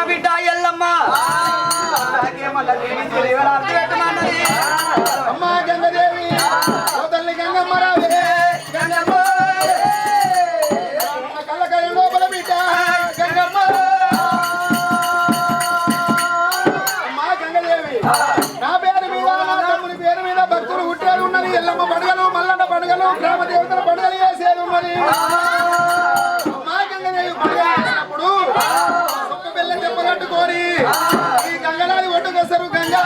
కన్న బిడ్డ ఎల్లమ్మ. అలాగే మళ్ళీ పెట్టమన్నది అమ్మా గంగమ్మ. రావే గంగమ్మ. నా పేరు మీద నా పేరు మీద భక్తులు పుట్టారు ఉన్నది. ఎల్లమ్మ పండుగలు మల్లన్న పండుగలు గ్రామ దేవతల పండుగలు చేసేది ఉన్నది. ఎసరు గంజా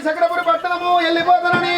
చక్రపురి పట్టణము వెళ్ళిపోతానని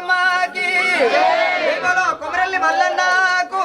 మల్లమ్మకి కుమరల్లి మల్లన్నకు